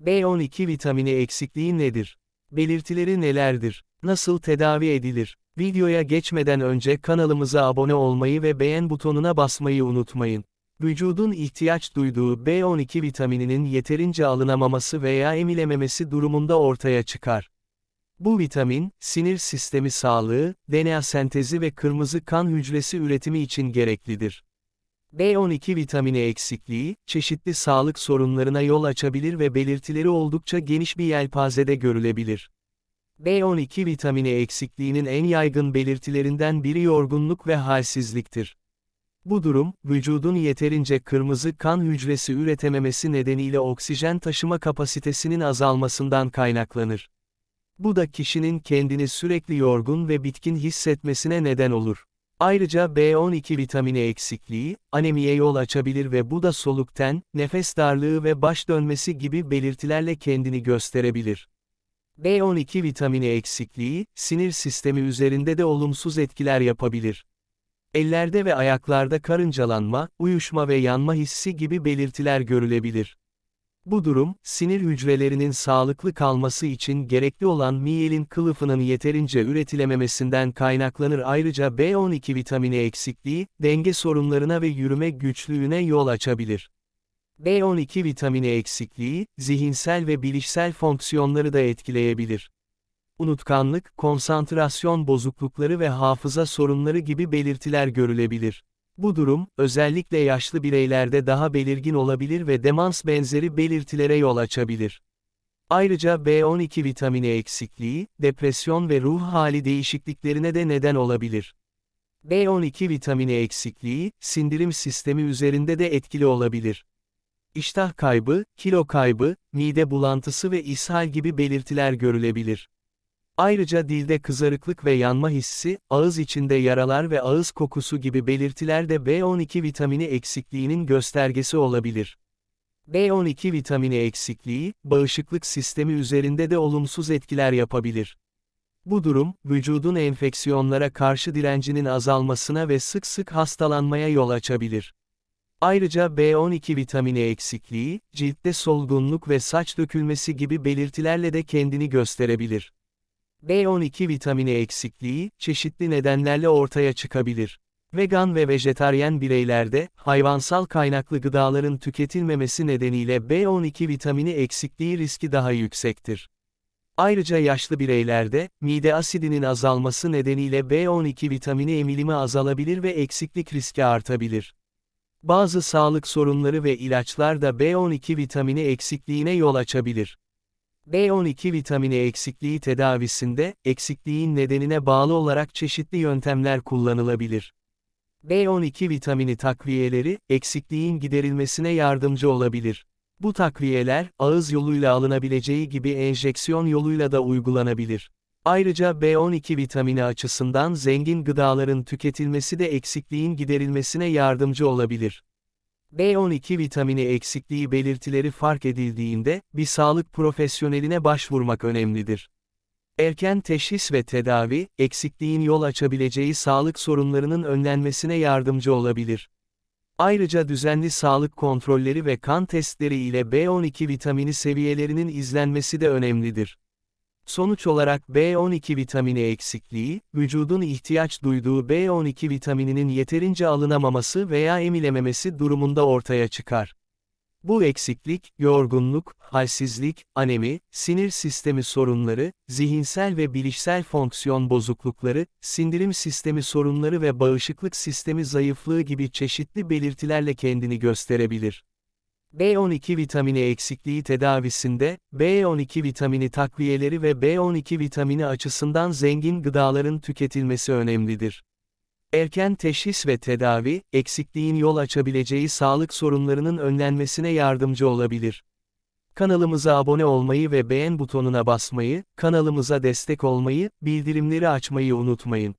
B12 vitamini eksikliği nedir? Belirtileri nelerdir? Nasıl tedavi edilir? Videoya geçmeden önce kanalımıza abone olmayı ve beğen butonuna basmayı unutmayın. Vücudun ihtiyaç duyduğu B12 vitamininin yeterince alınamaması veya emilememesi durumunda ortaya çıkar. Bu vitamin, sinir sistemi sağlığı, DNA sentezi ve kırmızı kan hücresi üretimi için gereklidir. B12 vitamini eksikliği, çeşitli sağlık sorunlarına yol açabilir ve belirtileri oldukça geniş bir yelpazede görülebilir. B12 vitamini eksikliğinin en yaygın belirtilerinden biri yorgunluk ve halsizliktir. Bu durum, vücudun yeterince kırmızı kan hücresi üretememesi nedeniyle oksijen taşıma kapasitesinin azalmasından kaynaklanır. Bu da kişinin kendini sürekli yorgun ve bitkin hissetmesine neden olur. Ayrıca B12 vitamini eksikliği, anemiye yol açabilir ve bu da soluk ten, nefes darlığı ve baş dönmesi gibi belirtilerle kendini gösterebilir. B12 vitamini eksikliği, sinir sistemi üzerinde de olumsuz etkiler yapabilir. Ellerde ve ayaklarda karıncalanma, uyuşma ve yanma hissi gibi belirtiler görülebilir. Bu durum, sinir hücrelerinin sağlıklı kalması için gerekli olan miyelin kılıfının yeterince üretilememesinden kaynaklanır. Ayrıca B12 vitamini eksikliği, denge sorunlarına ve yürüme güçlüğüne yol açabilir. B12 vitamini eksikliği, zihinsel ve bilişsel fonksiyonları da etkileyebilir. Unutkanlık, konsantrasyon bozuklukları ve hafıza sorunları gibi belirtiler görülebilir. Bu durum, özellikle yaşlı bireylerde daha belirgin olabilir ve demans benzeri belirtilere yol açabilir. Ayrıca B12 vitamini eksikliği, depresyon ve ruh hali değişikliklerine de neden olabilir. B12 vitamini eksikliği, sindirim sistemi üzerinde de etkili olabilir. İştah kaybı, kilo kaybı, mide bulantısı ve ishal gibi belirtiler görülebilir. Ayrıca dilde kızarıklık ve yanma hissi, ağız içinde yaralar ve ağız kokusu gibi belirtiler de B12 vitamini eksikliğinin göstergesi olabilir. B12 vitamini eksikliği, bağışıklık sistemi üzerinde de olumsuz etkiler yapabilir. Bu durum, vücudun enfeksiyonlara karşı direncinin azalmasına ve sık sık hastalanmaya yol açabilir. Ayrıca B12 vitamini eksikliği, ciltte solgunluk ve saç dökülmesi gibi belirtilerle de kendini gösterebilir. B12 vitamini eksikliği, çeşitli nedenlerle ortaya çıkabilir. Vegan ve vejetaryen bireylerde, hayvansal kaynaklı gıdaların tüketilmemesi nedeniyle B12 vitamini eksikliği riski daha yüksektir. Ayrıca yaşlı bireylerde, mide asidinin azalması nedeniyle B12 vitamini emilimi azalabilir ve eksiklik riski artabilir. Bazı sağlık sorunları ve ilaçlar da B12 vitamini eksikliğine yol açabilir. B12 vitamini eksikliği tedavisinde, eksikliğin nedenine bağlı olarak çeşitli yöntemler kullanılabilir. B12 vitamini takviyeleri, eksikliğin giderilmesine yardımcı olabilir. Bu takviyeler, ağız yoluyla alınabileceği gibi enjeksiyon yoluyla da uygulanabilir. Ayrıca B12 vitamini açısından zengin gıdaların tüketilmesi de eksikliğin giderilmesine yardımcı olabilir. B12 vitamini eksikliği belirtileri fark edildiğinde, bir sağlık profesyoneline başvurmak önemlidir. Erken teşhis ve tedavi, eksikliğin yol açabileceği sağlık sorunlarının önlenmesine yardımcı olabilir. Ayrıca düzenli sağlık kontrolleri ve kan testleri ile B12 vitamini seviyelerinin izlenmesi de önemlidir. Sonuç olarak B12 vitamini eksikliği, vücudun ihtiyaç duyduğu B12 vitamininin yeterince alınamaması veya emilememesi durumunda ortaya çıkar. Bu eksiklik, yorgunluk, halsizlik, anemi, sinir sistemi sorunları, zihinsel ve bilişsel fonksiyon bozuklukları, sindirim sistemi sorunları ve bağışıklık sistemi zayıflığı gibi çeşitli belirtilerle kendini gösterebilir. B12 vitamini eksikliği tedavisinde, B12 vitamini takviyeleri ve B12 vitamini açısından zengin gıdaların tüketilmesi önemlidir. Erken teşhis ve tedavi, eksikliğin yol açabileceği sağlık sorunlarının önlenmesine yardımcı olabilir. Kanalımıza abone olmayı ve beğen butonuna basmayı, kanalımıza destek olmayı, bildirimleri açmayı unutmayın.